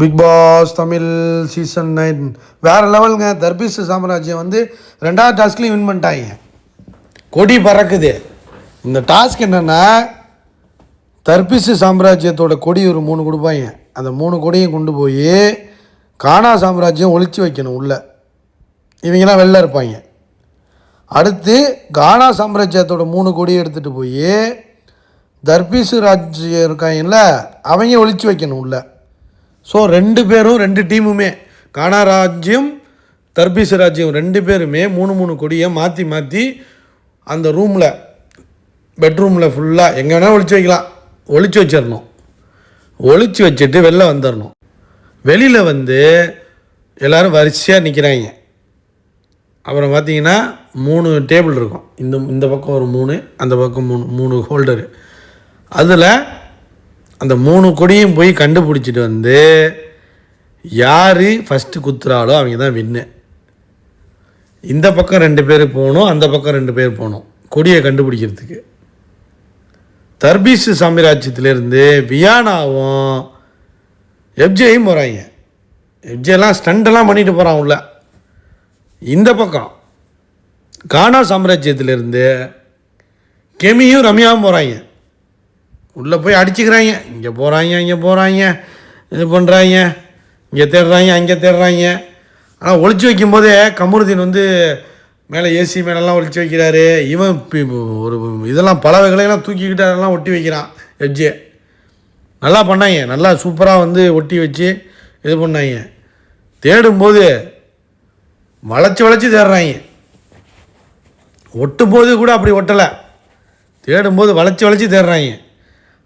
Bigg Boss Tamil season nine வேறு லெவலுங்க. தர்பீஸ் சாம்ராஜ்யம் வந்து ரெண்டாவது டாஸ்க்லேயும் வின் பண்ணிட்டாங்க. கொடி பறக்குது. இந்த டாஸ்க் என்னென்னா தர்பீஸ் சாம்ராஜ்யத்தோட கொடி ஒரு மூணு கொடுப்பாங்க. அந்த மூணு கொடியும் கொண்டு போய் கானா சாம்ராஜ்யம் ஒழிச்சு வைக்கணும் உள்ளே. இவங்கெல்லாம் வெளில இருப்பாங்க. அடுத்து கானா சாம்ராஜ்யத்தோட மூணு கொடியை எடுத்துகிட்டு போய் தர்பீசு ராஜ்யம் இருக்காங்கல்ல அவங்க ஒழிச்சு வைக்கணும் உள்ளே. ஸோ ரெண்டு பேரும் ரெண்டு டீமுமே கானா ராஜ்யம் தர்பீஸ் ராஜ்யம் ரெண்டு பேருமே மூணு மூணு கொடியை மாற்றி மாற்றி அந்த ரூமில் பெட்ரூமில் ஃபுல்லாக எங்கே வேணால் ஒழிச்சு வைக்கலாம். ஒழிச்சு வச்சிடணும் ஒழிச்சு வச்சுட்டு வெளில வந்துடணும் வெளியில் வந்து எல்லோரும் வரிசையாக நிற்கிறாங்க அப்புறம் பார்த்தீங்கன்னா மூணு டேபிள் இருக்கும். இந்த இந்த பக்கம் ஒரு மூணு அந்த பக்கம் மூணு மூணு ஹோல்டரு அதில் அந்த மூணு கொடியும் போய் கண்டுபிடிச்சிட்டு வந்து யார் ஃபஸ்ட்டு குத்துறாளோ அவங்க தான் வின்னு இந்த பக்கம் ரெண்டு பேர் போகணும் அந்த பக்கம் ரெண்டு பேர் போகணும் கொடியை கண்டுபிடிக்கிறதுக்கு. தர்பீஸ் சாம்ராஜ்யத்திலேருந்து வியானாவும் எப்ஜேயும் போகிறாங்க எப்ஜேலாம் ஸ்டண்டெல்லாம் பண்ணிட்டு போகிறான் உள்ள. இந்த பக்கம் கானா சாம்ராஜ்யத்திலேருந்து கெமியும் ரம்யாவும் போகிறாங்க உள்ளே போய் அடிச்சுக்கிறாங்க. இங்கே போகிறாங்க இங்கே போகிறாங்க இது பண்ணுறாங்க இங்கே தேடுறாங்க அங்கே தேடுறாங்க. ஆனால் ஒழிச்சு வைக்கும்போதே கமருதீன் வந்து மேலே ஏசி மேலெல்லாம் ஒழிச்சு வைக்கிறாரு. இவன் ஒரு இதெல்லாம் பலவைகளையெல்லாம் தூக்கிக்கிட்டு அதெல்லாம் ஒட்டி வைக்கிறான் எட்ஜே நல்லா பண்ணாங்க. நல்லா சூப்பராக வந்து ஒட்டி வச்சு இது பண்ணாங்க. தேடும்போது வளைச்சி வளைச்சி தேடுறாங்க. ஒட்டும் போது கூட அப்படி ஒட்டலை. தேடும்போது வளைச்சி வளைச்சி தேடுறாங்க.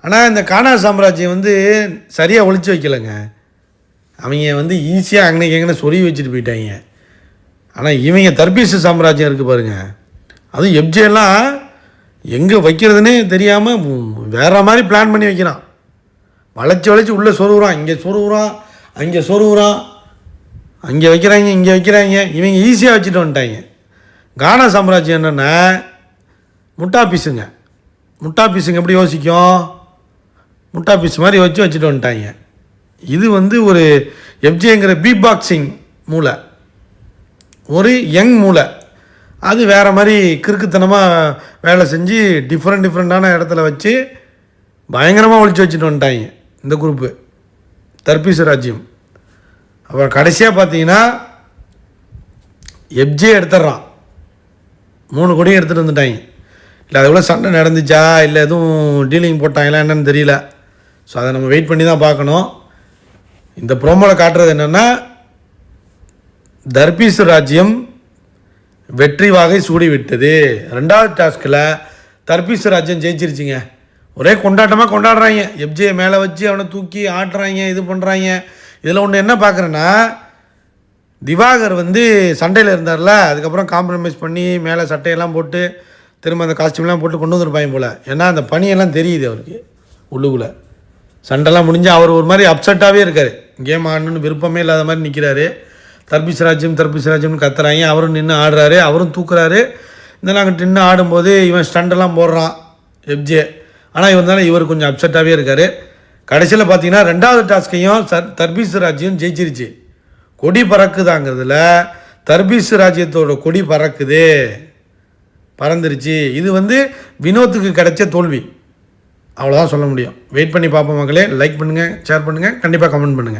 ஆனால் இந்த கானா சாம்ராஜ்யம் வந்து சரியாக ஒழிச்சு வைக்கலைங்க. அவங்க வந்து ஈஸியாக அங்கே எங்கே சொருகி வச்சுட்டு போயிட்டாங்க. ஆனால் இவங்க தர்பீச சாம்ராஜ்யம் இருக்குது பாருங்க. அதுவும் எப்ஜேலாம் எங்கே வைக்கிறதுனே தெரியாமல் வேறு மாதிரி பிளான் பண்ணி வைக்கிறான். வளைச்சி வளைச்சி உள்ளே சொருகுறான். இங்கே சொருகுறான் அங்கே சொருகுறான். அங்கே வைக்கிறாங்க இங்கே வைக்கிறாங்க. இவங்க ஈஸியாக வச்சுட்டு வந்துட்டாங்க. கானா சாம்ராஜ்யம் என்னென்னா முட்டா பீஸுங்க முட்டா பீஸுங்க எப்படி யோசிக்கும்? முட்டா பீஸ் மாதிரி வச்சு வச்சுட்டு வந்துட்டாங்க. இது வந்து ஒரு எஃப்ஜேங்கிற பீ பாக்ஸிங் மூளை. ஒரு யங் மூளை. அது வேறு மாதிரி கிறுக்குத்தனமாக வேலை செஞ்சு டிஃப்ரெண்ட் டிஃப்ரெண்ட்டான இடத்துல வச்சு பயங்கரமாக ஒழிச்சு வச்சுட்டு வந்துட்டாங்க இந்த குரூப்பு தர்பீஸ் ராஜ்யம். அப்புறம் கடைசியாக பார்த்தீங்கன்னா எப்ஜே எடுத்துடுறான். மூணு கொடியும் எடுத்துகிட்டு வந்துட்டாங்க. இல்லை அது கூட சண்டை நடந்துச்சா? இல்லை எதுவும் டீலிங் போட்டாங்களா? என்னன்னு தெரியல. ஸோ அதை நம்ம வெயிட் பண்ணி தான் பார்க்கணும். இந்த ப்ரோமோவில் காட்டுறது என்னென்னா தர்பீஸ் ராஜ்யம் வெற்றி வாகை சூடி விட்டது ரெண்டாவது டாஸ்கில் தர்பீஸ் ராஜ்யம் ஜெயிச்சிருச்சுங்க. ஒரே கொண்டாட்டமாக கொண்டாடுறாங்க. எப்ஜியை மேலே வச்சு அவனை தூக்கி ஆட்டுறாங்க இது பண்ணுறாங்க இதில் ஒன்று என்ன பார்க்குறேன்னா திவாகர் வந்து சண்டையில் இருந்தார்ல அதுக்கப்புறம் காம்ப்ரமைஸ் பண்ணி மேலே சட்டையெல்லாம் போட்டு திரும்ப அந்த காஸ்டியூம்லாம் போட்டு கொண்டு வந்துருப்பாங்க போல். ஏன்னா அந்த பனியெல்லாம் தெரியுது அவருக்கு உள்ளுக்குள்ளே. சண்டைலாம் முடிஞ்சு அவர் ஒரு மாதிரி அப்செட்டாகவே இருக்கார். கேம் ஆடணும்னு விருப்பமே இல்லாத மாதிரி நிற்கிறாரு தர்பீஸ் ராஜ்யம் தர்பீஸ் ராஜ்யம்னு கத்துறாங்க. அவரும் நின்று ஆடுறாரு. அவரும் தூக்குறாரு. இந்த நாங்கள் நின்று ஆடும்போது இவன் ஸ்டண்டெல்லாம் போடுறான் எப்ஜே ஆனால் இவன் தானே இவர் கொஞ்சம் அப்செட்டாகவே இருக்கார். கடைசியில் பார்த்தீங்கன்னா ரெண்டாவது டாஸ்கையும் சர் தர்பீஸ் ராஜ்யம் ஜெயிச்சிருச்சு. கொடி பறக்குதாங்கிறதுல தர்பீஸ் ராஜ்யத்தோட கொடி பறக்குது. பறந்துருச்சு. இது வந்து வினோத்துக்கு கிடைச்ச தோல்வி. அவ்வளோதான் சொல்ல முடியும். வெயிட் பண்ணி பார்ப்போம் மக்களே. லைக் பண்ணுங்கள் ஷேர் பண்ணுங்கள் கண்டிப்பாக கமெண்ட் பண்ணுங்கள்